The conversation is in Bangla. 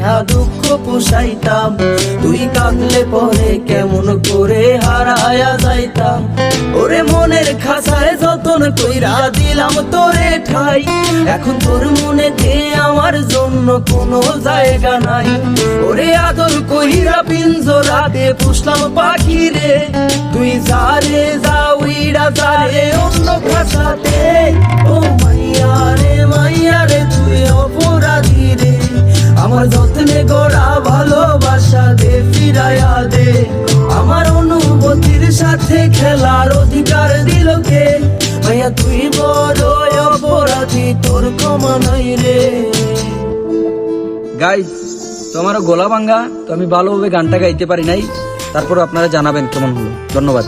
দেখা দুঃখ পুষাইতাম। তুই কাঁদলে পরে কেমন করে হারায়া যাইতাম। ওরে মনের খাসায় যতন কইরা দিলাম তোরে ঠাই। এখন তোর মনেতে আমার জন্য কোনো জায়গা নাই। ওরে আদর কইরা পিঞ্জরাতে পুষলাম পাখি রে তুই যারে যাউইরা যারে অন্য ভাষাতে যত্নে গড়া ভালোবাসা দে ফিরায়া দে। আমার অনুভূতির সাথে খেলার অধিকার দিল কে? মাইয়া, তুই বড় অপরাধী, তোর ক্ষমা নাই রে। গাইস তো আমার গলা ভাঙ্গা তো আমি ভালোভাবে গানটা গাইতে পারি নাই। তারপর আপনারা জানাবেন কেমন হলো। ধন্যবাদ।